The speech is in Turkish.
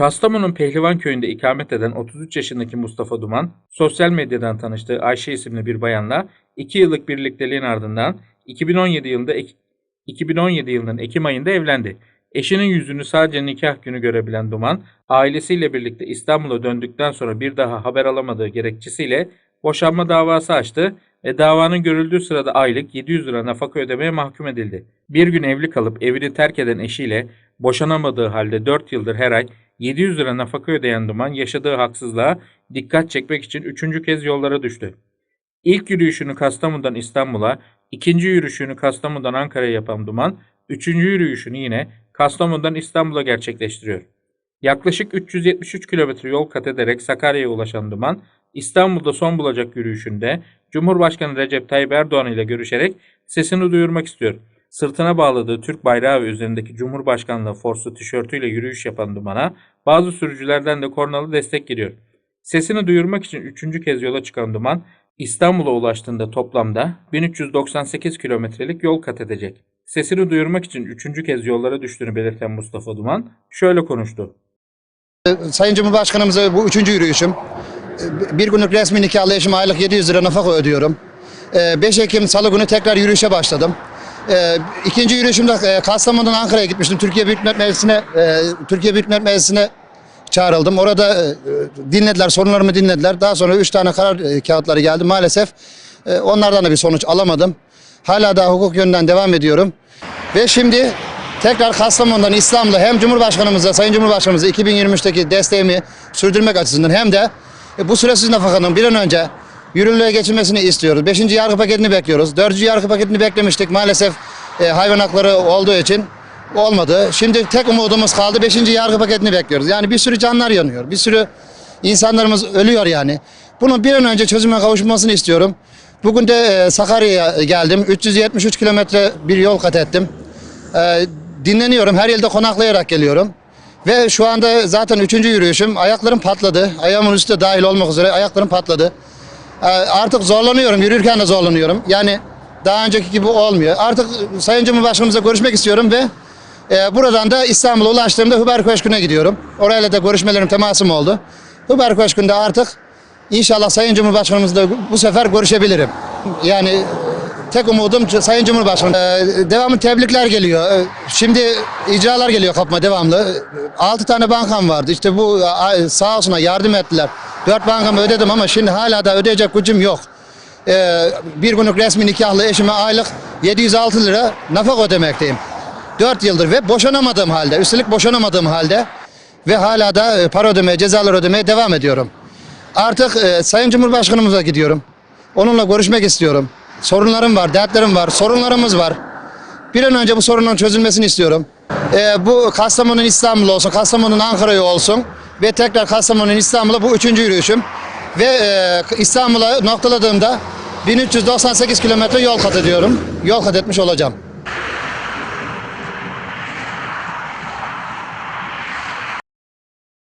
Kastamonu'nun Pehlivan köyünde ikamet eden 33 yaşındaki Mustafa Duman, sosyal medyadan tanıştığı Ayşe isimli bir bayanla 2 yıllık birlikteliğin ardından 2017 yılında Ek- 2017 yılının Ekim ayında evlendi. Eşinin yüzünü sadece nikah günü görebilen Duman, ailesiyle birlikte İstanbul'a döndükten sonra bir daha haber alamadığı gerekçesiyle boşanma davası açtı ve davanın görüldüğü sırada aylık 700 lira nafaka ödemeye mahkum edildi. Bir gün evli kalıp evini terk eden eşiyle boşanamadığı halde 4 yıldır her ay 700 lira nafaka ödeyen Duman yaşadığı haksızlığa dikkat çekmek için üçüncü kez yollara düştü. İlk yürüyüşünü Kastamonu'dan İstanbul'a, ikinci yürüyüşünü Kastamonu'dan Ankara'ya yapan Duman, üçüncü yürüyüşünü yine Kastamonu'dan İstanbul'a gerçekleştiriyor. Yaklaşık 373 kilometre yol kat ederek Sakarya'ya ulaşan Duman, İstanbul'da son bulacak yürüyüşünde Cumhurbaşkanı Recep Tayyip Erdoğan ile görüşerek sesini duyurmak istiyor. Sırtına bağladığı Türk bayrağı ve üzerindeki Cumhurbaşkanlığı forsu tişörtüyle yürüyüş yapan Duman'a bazı sürücülerden de kornalı destek geliyor. Sesini duyurmak için üçüncü kez yola çıkan Duman, İstanbul'a ulaştığında toplamda 1398 kilometrelik yol kat edecek. Sesini duyurmak için üçüncü kez yollara düştüğünü belirten Mustafa Duman şöyle konuştu. Sayın Cumhurbaşkanımıza bu üçüncü yürüyüşüm. Bir günlük resmi nikahlı eşime aylık 700 lira nafaka ödüyorum. Ee, 5 Ekim Salı günü tekrar yürüyüşe başladım. Ee, İkinci yürüyüşümde e, Kastamonu'dan Ankara'ya gitmiştim. Türkiye Büyük Millet Meclisi'ne e, Türkiye Büyük Millet Meclisi'ne çağrıldım. Orada e, dinlediler, sorunlarımı dinlediler. Daha sonra 3 tane karar e, kağıtları geldi. Maalesef e, onlardan da bir sonuç alamadım. Hala daha hukuk yönünden devam ediyorum. Ve şimdi tekrar Kastamonu'dan İstanbul'a hem Cumhurbaşkanımıza, Sayın Cumhurbaşkanımıza 2023'teki desteğimi sürdürmek açısından hem de e, bu süresiz nafakanın bir an önce yürürlüğe geçilmesini istiyoruz. Beşinci yargı paketini bekliyoruz. Dördüncü yargı paketini beklemiştik. Maalesef e, hayvan hakları olduğu için olmadı. Şimdi tek umudumuz kaldı. Beşinci yargı paketini bekliyoruz. Yani bir sürü canlar yanıyor. Bir sürü insanlarımız ölüyor yani. Bunun bir an önce çözüme kavuşmasını istiyorum. Bugün de e, Sakarya'ya geldim. 373 kilometre bir yol kat ettim. E, dinleniyorum. Her yerde konaklayarak geliyorum. Ve şu anda zaten üçüncü yürüyüşüm. Ayaklarım patladı. Ayağımın üstü dahil olmak üzere ayaklarım patladı. E, artık zorlanıyorum. Yürürken de zorlanıyorum. Yani daha önceki gibi olmuyor. Artık Sayın Cumhurbaşkanımızla görüşmek istiyorum ve e, buradan da İstanbul'a ulaştığımda Hüber Köşkü'ne gidiyorum. Orayla da görüşmelerim, temasım oldu. Hüber Köşkü'nde artık inşallah Sayın Cumhurbaşkanımızla bu sefer görüşebilirim. Yani tek umudum Sayın Cumhurbaşkanı. Ee, devamlı tebrikler geliyor. Ee, Şimdi icralar geliyor kapıma devamlı. 6 tane bankam vardı. İşte bu sağ olsunlar yardım ettiler. 4 bankamı ödedim ama şimdi hala da ödeyecek gücüm yok. Ee, bir günlük resmi nikahlı eşime aylık 706 lira nafaka ödemekteyim. 4 yıldır ve boşanamadığım halde, üstelik boşanamadığım halde ve hala da e, para ödemeye, cezalar ödemeye devam ediyorum. Artık e, Sayın Cumhurbaşkanımıza gidiyorum. Onunla görüşmek istiyorum. Sorunlarım var, dertlerim var, sorunlarımız var. Bir an önce bu sorunun çözülmesini istiyorum. E, bu Kastamonu'nun İstanbul olsun, Kastamonu'nun Ankara'yı olsun ve tekrar Kastamonu'nun İstanbul'a bu üçüncü yürüyüşüm. Ve e, İstanbul'a noktaladığımda 1398 kilometre yol kat ediyorum. Yol kat etmiş olacağım.